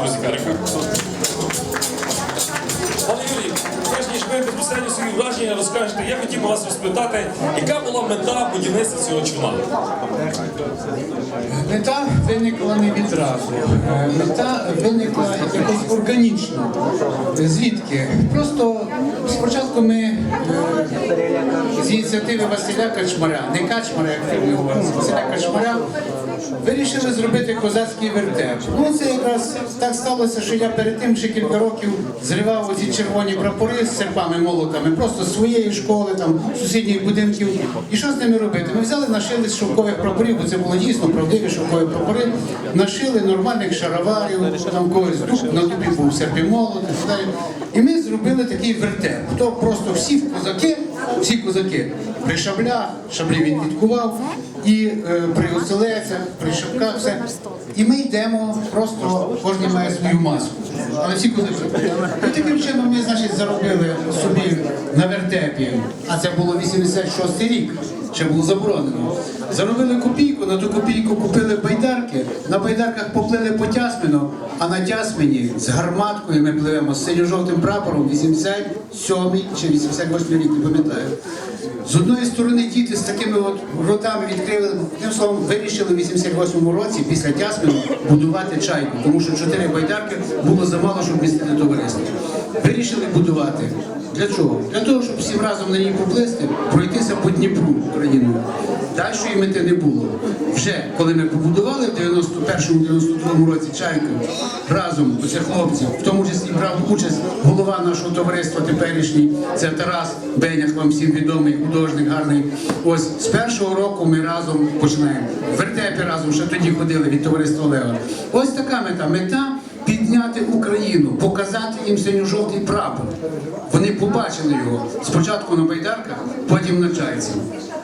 друзі, Карика. Пане Юрій, перш ніж ви безпосередньо свої враження розкажете, я хотів би вас розпитати, яка була мета будівництва цього човна? Мета виникла не відразу. Е, Мета виникла якось органічно. Звідки? Просто спочатку ми е, з ініціативи Василя Качмаря, не Качмаря, як фірмі говориться, Василя Качмаря, вирішили зробити козацький вертеп. Ну це якраз так сталося, що я перед тим ще кілька років зривав оці червоні прапори з серпами, молотами, просто з своєї школи, там сусідніх будинків. І що з ними робити? Ми взяли, нашили з шовкових прапорів, бо це було дійсно правдиві шовкові прапори, нашили нормальних шароварів, там когось дуб, на дубі був серпімолот і так далі. І ми зробили такий вертеп. То просто всі козаки, всі козаки при шаблях, шаблі він відкував, і е, при оселецях, при шапках, все. І ми йдемо, просто кожен має свою маску. Але всі козаки. І таким чином ми, значить, заробили собі на вертепі, а це було 86 рік. Ще було заборонено. Заробили копійку, на ту копійку купили байдарки, на байдарках поплили по Тясмину, а на Тясмині з гарматкою ми пливемо з синьо-жовтим прапором 87 чи 88 рік, не пам'ятаю. З одної сторони діти з такими от ротами відкрили, тим словом, вирішили в 88-му році після Тясмину будувати чайку, тому що чотири байдарки було замало, щоб містити товариство. Вирішили будувати. Для чого? Для того, щоб всім разом на ній поплисти, пройтися по Дніпру Україну. Дальшої мети не було. Вже коли ми побудували в 91-92 році чайку разом оце хлопці, в тому числі брав участь голова нашого товариства теперішній, це Тарас Бенях, вам всім відомий художник, гарний. Ось з першого року ми разом починаємо. В вертепі разом ще тоді ходили від товариства Лева. Ось така мета. Мета підняти Україну, показати їм синьо-жовтий прапор. Вони побачили його спочатку на байдарках, потім на чайці.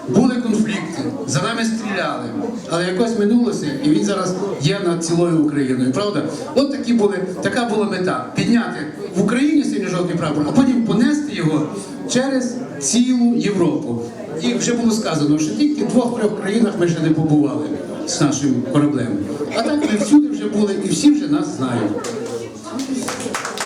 Були конфлікти, за нами стріляли, але якось минулося, і він зараз є над цілою Україною. Правда? От такі були, така була мета підняти в Україні синьо-жовтий прапор, а потім його через цілу Європу. І вже було сказано, що тільки в двох-трьох країнах ми ще не побували з нашим кораблем. А так ми всюди вже були і всі вже нас знають.